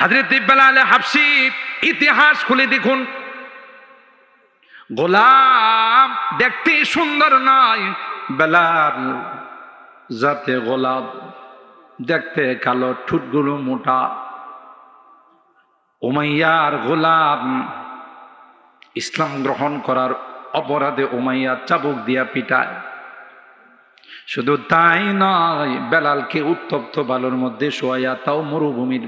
হাজরত বেলাল হাফসি, ইতিহাস খুলে দেখুন। গোলাম দেখতে সুন্দর নয়, বেলাল যাতে গোলাপ, দেখতে কালো, ঠুটগুলো মোটা। উমাইয়ার গোলাম ইসলাম গ্রহণ করার অপরাধে উমাইয়া চাবুক দিয়া পিটায়। শুধু তাই নয়, বেলালকে উত্তপ্ত বালুর মধ্যে শোয়াইয়া তাও মরুভূমির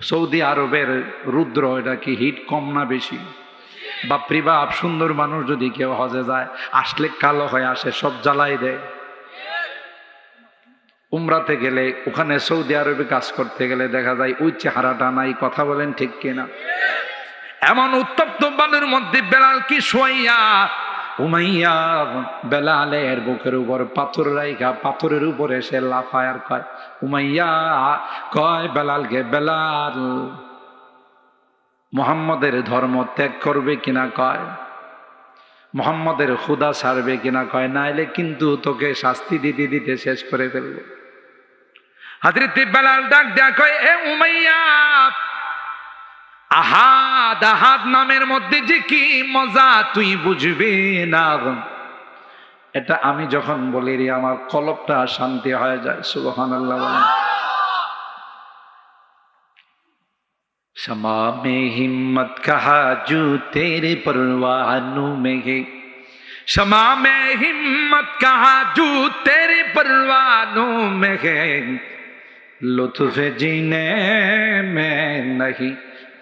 সৌদি আরবের রুদ্র, এটা কি হিট? কম না বেশি? বাপরি বাপ, সুন্দর মানুষ যদি কেউ হজে যায়, আসলে কালো হয়ে আসে, সব জ্বালাই দেয়। উমরাতে গেলে, ওখানে সৌদি আরবে কাজ করতে গেলে দেখা যায় ওই চেহারাটা নাই, কথা বলেন ঠিক কিনা? এমন উত্তপ্ত বালুর মধ্যে বেলাল কি শোয়াইয়া উমাইয়া বেলালের বুকের উপর পাথর রাইখা পাথরের উপরে সে লাফায়ার কয়, উমাইয়া, কয় বেলালকে, বেলাল, মোহাম্মদের ধর্ম ত্যাগ করবে কিনা কয়, মোহাম্মদের খুদা ছাড়বে কিনা কয়, নাইলে কিন্তু তোকে শাস্তি দিতে দিতে শেষ করে ফেলব। হাজরতে বেলাল ডাক দেয়া কয়, এ উমাইয়া আহাদ আহাদ নামের মধ্যে যে কি মজা তুই বুঝবি না এটা আমি যখন বলি রে আমার কলপটা শান্তি হয়ে যায় সুবহান আল্লাহ समा में हिम्मत कहा जो तेरे परवानों में है क्षमा में हिम्मत कहा जो तेरे परवानों में है लुत्फ जीने में नहीं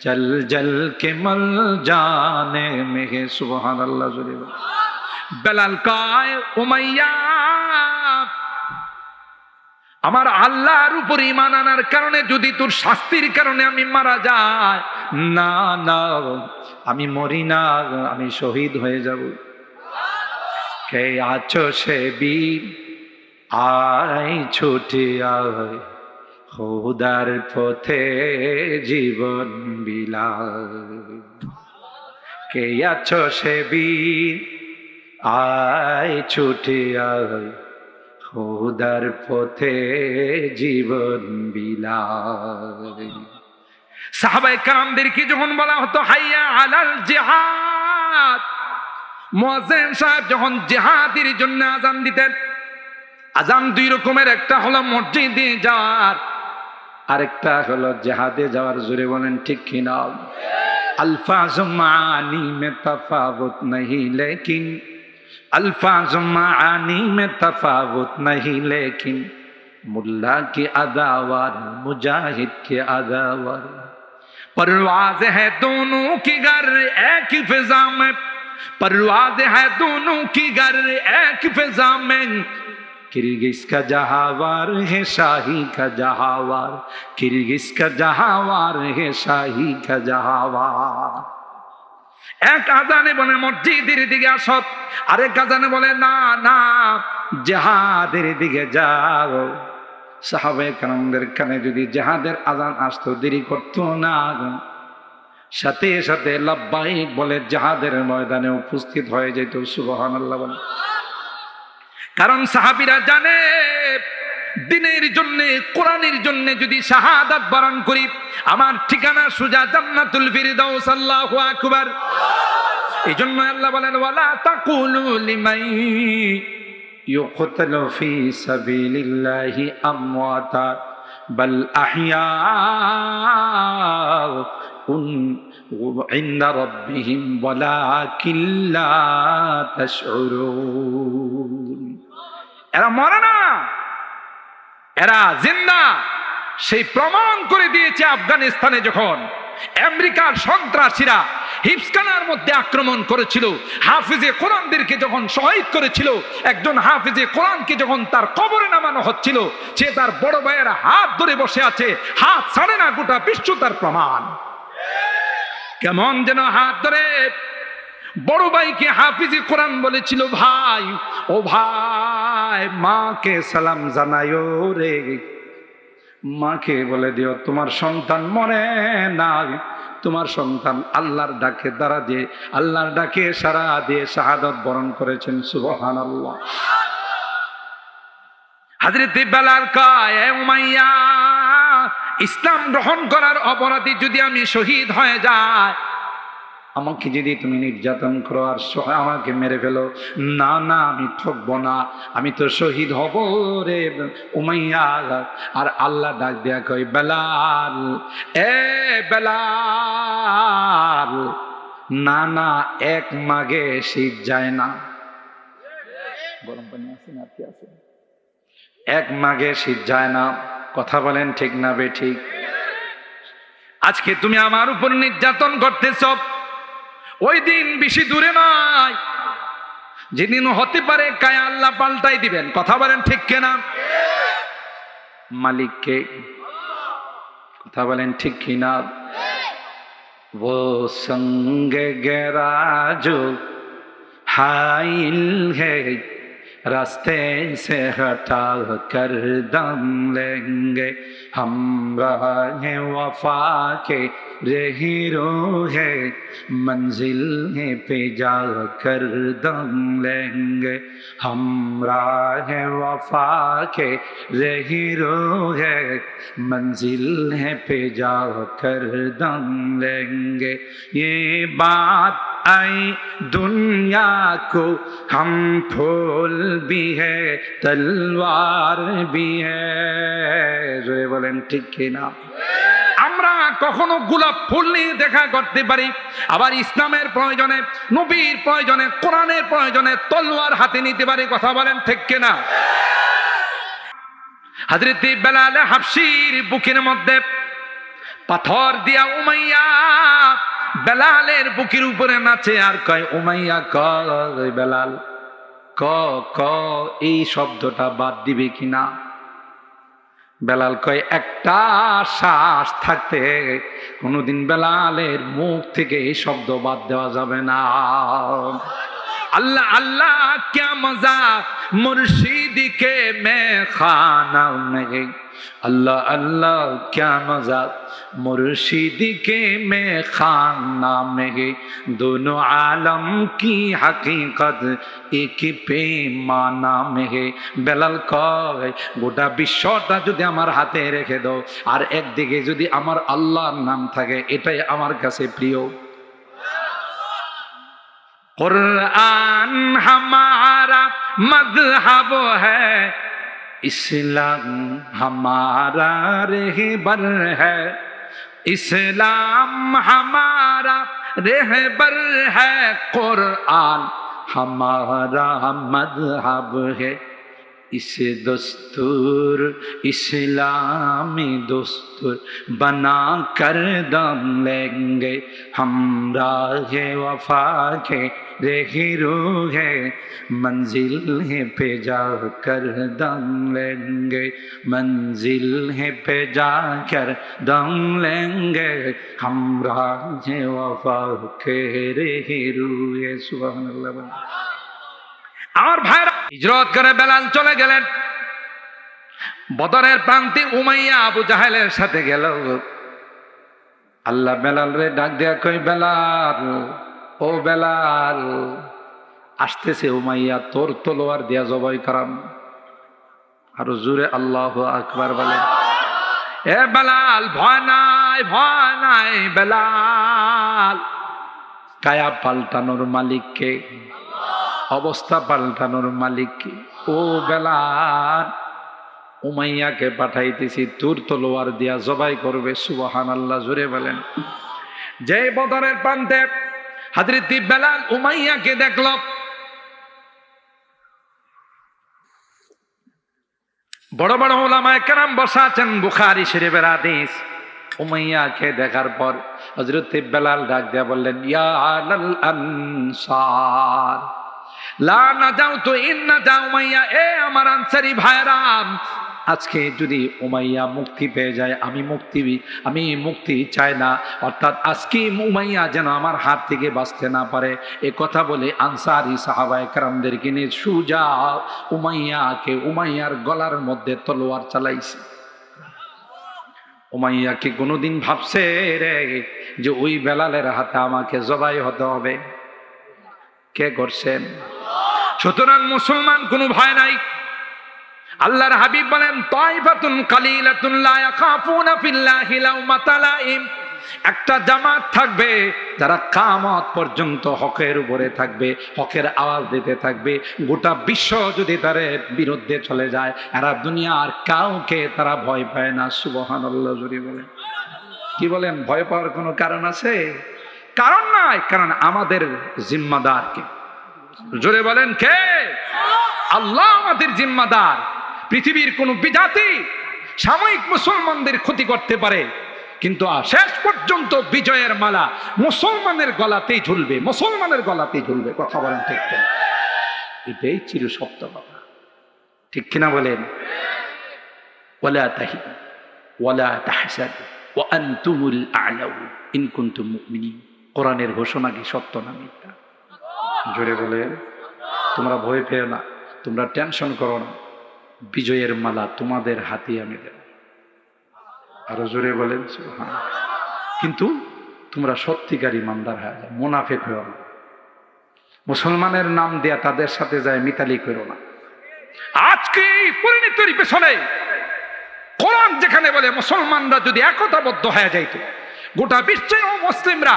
জল জল কে মল জানে মেহে সুবহান আল্লাহ জরিব বেলাল কায় উমাইয়া আমার আল্লাহর উপর ইমান আনার কারণে যদি তোর শাস্তির কারণে আমি মারা যাই, না না, আমি মরি না, আমি শহীদ হয়ে যাব। কে আছো সে বীর? আয় ছুটে আয় খোদার পথে জীবন বিলায় কে আছো সে বীর? আয় ছুটে আয়। খোদার পথে জীবন বিলায় সাহাবাই কারামদেরকে যখন বলা হতো, হাইয়া আলাল জেহাদ? মোয়াজ্জেন সাহেব যখন জেহাদের জন্য আজান দিতেন আজান দুই রকমের, একটা হলো মসজিদে যাওয়ার আরেকটা হলো জেহাদে যাওয়ার জোরে বলেন، ঠিক কি না? الفاظ মানি মে تفاوت نہیں লেকিন الفاظ معانی میں تفاوت نہیں لیکن ملا کی اداوار مجاہد کی اداوار پرواز ہے دونوں کی گر ایک فضا میں پرواز ہے دونوں کی گر ایک فضا میں किर्गिस का जहावार है शाही का जहावार किर्गिस का जहावार है शाही का जहावार এক আজানে বলে মসজিদের দিকে আসত আরেক আজানে বলে না না জেহাদের দিকে যাও সাহাবে কানন্দের কানে যদি জেহাদের আজান আসতো দেরি করতো না সাথে সাথে লাভবাহিক বলে জাহাদের ময়দানে উপস্থিত হয়ে যেত সুবহান আল্লাহ বলে কারণ সাহাবিরা জানে দিনের জন্য কোরআনের জন্য যদি শাহাদাত বরণ করি আমার ঠিকানা সুজা জান্নাতুল ফিরদাউস আল্লাহু আকবার এই জন্য আল্লাহ বলেন ওয়ালা তাকুলু লিমাই ইউকতালু ফি সাবিলিল্লাহি আমওয়াতা বাল আহইয়া عند ربهم ولكن لا تشعرون এরা মরে না। এরা জিন্দা। সেই প্রমাণ করে দিয়েছে আফগানিস্তানে যখন আমেরিকার সন্ত্রাসীরা হিপসকানার মধ্যে আক্রমণ করেছিল, হাফিজে কোরআনদেরকে যখন শহীদ করেছিল, একজন হাফিজে কোরআনকে যখন তার কবরে নামানো হচ্ছিল, সে তার বড় ভাইয়ের হাত ধরে বসে আছে, হাত ছাড়ে না, গোটা বিশ্ব তার প্রমাণ। কেমন যেন হাত ধরে বড় ভাইকে হাফিজে কোরআন বলেছিল, ভাই, ও ভাই মাকে সালাম জানায়ো রে। মাকে বলে দিও, তোমার সন্তান মরে না তোমার সন্তান আল্লাহর ডাকে দ্বারা দিয়ে, আল্লাহর ডাকে সারা দিয়ে শাহাদত বরণ করেছেন সুবহান আল্লাহ হাজরত বেলাল কয় উমাইয়া, ইসলাম গ্রহণ করার অপরাধী যদি আমি শহীদ হয়ে যাই আমাকে যদি তুমি নির্যাতন করো আর আমাকে মেরে ফেলো, না না, আমি ঠকবো না। আমি তো শহীদ হব রে উমাইয়া। আর আল্লাহ ডাক দেয়া কই বেলাল, এ বেলাল, না না, এক মাগে শীত যায় না। গরম পানি আছে না কি আছে? এক মাগে শীত যায় না। কথা বলেন ঠিক না বে ঠিক? আজকে তুমি আমার উপর নির্যাতন করতেছ। ওই দিন বেশি দূরে নয় যেদিন হতে পারে কায় আল্লাহ পাল্টাই দিবেন কথা বলেন ঠিক কেনা মালিককে কথা বলেন ঠিক কিনা वो संग गरा जो हाइल है रास्ते से हटा कर दम लेंगे हम राह वफा के رہی رو ہے، منزل ہے پہ جا کر دم لیں گے۔ ہم راہ وفا کے رہی رو ہے۔ منزل ہے پہ جا کر دم لیں گے۔ یہ بات آئی دنیا کو، ہم پھول بھی ہے، تلوار بھی ہے۔ جو بولیں ٹھیک ہے نا۔ কখনো গোলাপ ফুল নিয়ে দেখা করতে পারি। আবার ইসলামের প্রয়োজনে, নবীর প্রয়োজনে, কোরআনের প্রয়োজনে তলোয়ার হাতে নিতে পারি, কথা বলেন ঠিক কিনা? হাজরতি বেলালে হাফসির বুকের মধ্যে পাথর দিয়া উমাইয়া, বেলালের বুকের উপরে নাচে আর কয়, উমাইয়া কয় বেলাল, ক ক, এই শব্দটা বাদ দিবে কিনা? বেলাল কয়, একটা শ্বাস থাকতে কোনোদিন বেলালের মুখ থেকে এই শব্দ বাদ দেওয়া যাবে না। আল্লাহ আল্লাহ, কে মজা মুর্শিদিকে মে খানা নেই। আল্লাহ আল্লাহ ক্যা মজাদ মুর্শিদ কে মে খান নামে গে দোনো আলম কি হাকিকত এক পে মানা মেহে বেলাল কয়, গোটা বিশ্বটা যদি আমার হাতে রেখে দাও, আর একদিকে যদি আমার আল্লাহর নাম থাকে, এটাই আমার কাছে প্রিয়। কোরআন হামারা মজহব হ্যাঁ ইসলাম হামারা রেহবার হ্যাঁ ইসলাম হামারা রেহবার হ্যাঁ কোরআন হামারা মজহব হ্যাঁ اسے دستور اسلامی دستور، بنا کر دم لیں گے۔ ہم راہ وفا کے دیکھی رو ہے، منزل ہے پہ جا کر دم لیں گے۔ منزل ہے پہ جا کر دم لیں گے۔ ہم راہ وفا کے رہی رو ہے، سبحان اللہ۔ আমার ভাইরা হিজরত করে বেলাল চলে গেলেন। বদরের প্রান্তে উমাইয়া আবু জাহেলের সাথে গেল। আল্লাহ বেলাল রে ডাক দেয়া কই বেলাল, ও বেলাল, আসতেছে উমাইয়া, তোর তলোয়ার দিয়া জবাই করাম। আরও জুড়ে আল্লাহ আকবার বলে এ বেলাল, ভয় নাই ভয় নাই, বেলাল। কায়া পাল্টানোর মালিককে অবস্থা পাল্টানোর মালিক? ও বেলার উমাইয়াকে পাঠাইতেছি, তোর তলোয়ার দিয়া জবাই করবে সুবহান আল্লাহ জুড়ে বলেন। যে বদরের প্রান্তে হাজরিতি বেলাল উমাইয়াকে দেখল, বড় বড় ওলামায় কেরাম বসা আছেন বুখারি শরীফের আদেশ উমাইয়াকে দেখার পর হজরত বেলাল ডাক দিয়া বললেন, ইয়া আলাল আনসার। লা না যাও না যাও এ আমার আনসারি ভাইরাম আজকে যদি উমাইয়া মুক্তি পেয়ে যায়, আমি মুক্তি আমি মুক্তি চাই না। অর্থাৎ আজকে উমাইয়া যেন আমার হাত থেকে বাঁচতে না পারে। এ কথা বলে আনসারি সাহাবায় কারামদেরকে নিয়ে সুজা উমাইয়াকে, উমাইয়ার গলার মধ্যে তলোয়ার চালাইছে। উমাইয়াকে কোনোদিন ভাবছে রে যে ওই বেলালের হাতে আমাকে জবাই হতে হবে? কে করছেন? সুতরাং মুসলমান কোনো ভয় নাই। আল্লাহর হাবিব বলেন, তাইফাতুন কালিলাতুন লা ইয়াখাফুনা ফিল্লাহি লাইম একটা জামাত থাকবে, যারা কামত পর্যন্ত হকের উপরে থাকবে, হকের আওয়াজ দিতে থাকবে। গোটা বিশ্ব যদি তার বিরুদ্ধে চলে যায় এরা দুনিয়া আর কাউকে তারা ভয় পায় না, সুবহানাল্লাহ জুড়ে বলেন। কি বলেন? ভয় পাওয়ার কোনো কারণ আছে? কারণ নাই, কারণ আমাদের জিম্মাদার কে জোরে বলেন কে? আল্লাহ আমাদের জিম্মাদার। পৃথিবীর কোন বিজাতি সাময়িক মুসলমানদের ক্ষতি করতে পারে, কিন্তু শেষ পর্যন্ত বিজয়ের মালা মুসলমানের গলাতেই ঝুলবে, মুসলমানের গলাতেই ঝুলবে। কথা বলেন ঠিক কিনা? এটাই চির সত্য কথা। ঠিক কিনা বলেন? কোরআনের ঘোষণা কি সত্য না মিথ্যা? জোরে বলে, তোমরা ভয় পেও না, তোমরা টেনশন করো না, বিজয়ের মালা তোমাদের হাতে আমি দেব। আরও জোরে বলেন হ্যাঁ কিন্তু তোমরা সত্যিকার ইমানদার হয়ে যাও, মোনাফেক হয়েও না। মুসলমানের নাম দেয়া তাদের সাথে যায় মিতালি করো না। আজকে এই পরিণতির পেছনে কোরআন যেখানে বলে, মুসলমানরা যদি একতাবদ্ধ হয়ে যাইত, গোটা বিশ্বে মুসলিমরা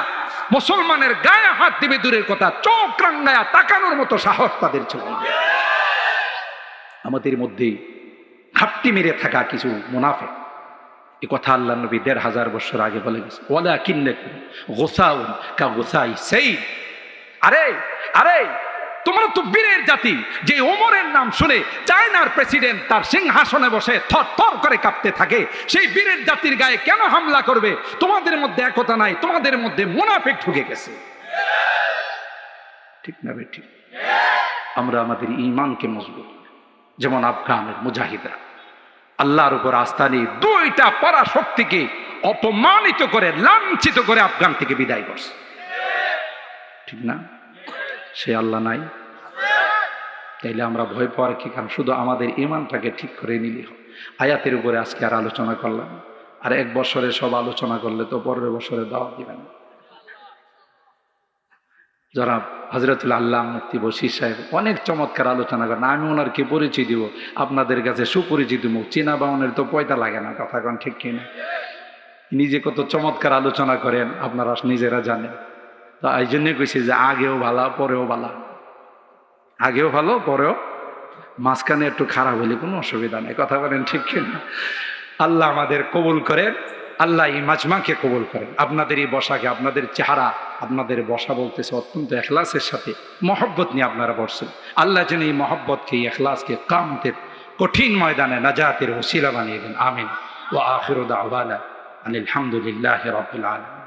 মুসলমানের গায়ে হাত দিবে দূরের কথা, চোখ রাঙ্গায়া তাকানোর মতো সাহস তাদের ছিল আমাদের মধ্যে ঘাপটি মেরে থাকা কিছু মুনাফে এ কথা আল্লাহ নবী দেড় হাজার বছর আগে বলে গেছে ওলা কিন্নে গোসাউন কা গোসাই সেই আরে আরে তোমরা তো বীরের জাতি। যে ওমরের নাম শুনে চায়নার প্রেসিডেন্ট তার সিংহাসনে বসে থর থর করে কাঁপতে থাকে, সেই বীরের জাতির গায়ে কেন হামলা করবে? তোমাদের মধ্যে একতা নাই, তোমাদের মধ্যে মুনাফেক ঢুকে গেছে। ঠিক না ঠিক? আমরা আমাদের ইমানকে মজবুত যেমন আফগানের মুজাহিদরা। আল্লাহর উপর আস্থা নিয়ে দুইটা পরাশক্তিকে অপমানিত করে, লাঞ্ছিত করে আফগান থেকে বিদায় করছে। ঠিক না? সে আল্লাহ নাই। তাইলে আমরা ভয় পাওয়ার কি কারণ? শুধু আমাদের ইমানটাকে ঠিক করে নিলে আয়াতের উপরে আজকে আর আলোচনা করলাম। আর এক বছরে সব আলোচনা করলে তো পরের বছরে দাওয়া দিবেন যারা হজরতুল আল্লাহ মুফতি বশির সাহেব অনেক চমৎকার আলোচনা করেন। আমি ওনারকে পরিচয় দিব? আপনাদের কাছে সুপরিচিত মুখ। চীনা বাউনের তো পয়তা লাগে না, কথা কন ঠিক কিনা? নিজে কত চমৎকার আলোচনা করেন, আপনারা নিজেরা জানেন। তো এই জন্যে কইছি যে আগেও ভালো, পরেও ভালো। আগেও ভালো, পরেও মাঝখানে একটু খারাপ হলে কোনো অসুবিধা নেই। কথা বলেন ঠিক কিনা? আল্লাহ আমাদের কবুল করেন, আল্লাহ এই মাজমাকে কবুল করেন। আপনাদের এই বসাকে, আপনাদের চেহারা, আপনাদের বসা বলতেছে অত্যন্ত এখলাসের সাথে। মহব্বত নিয়ে আপনারা বসছেন। আল্লাহ যেন এই মহব্বতকে, এই এখলাসকে কামতের কঠিন ময়দানে, নাজাতের ওসিলা বানিয়ে দেন। আমিন। ও আখির দাওয়ানা আনিল হামদুলিল্লাহ আলম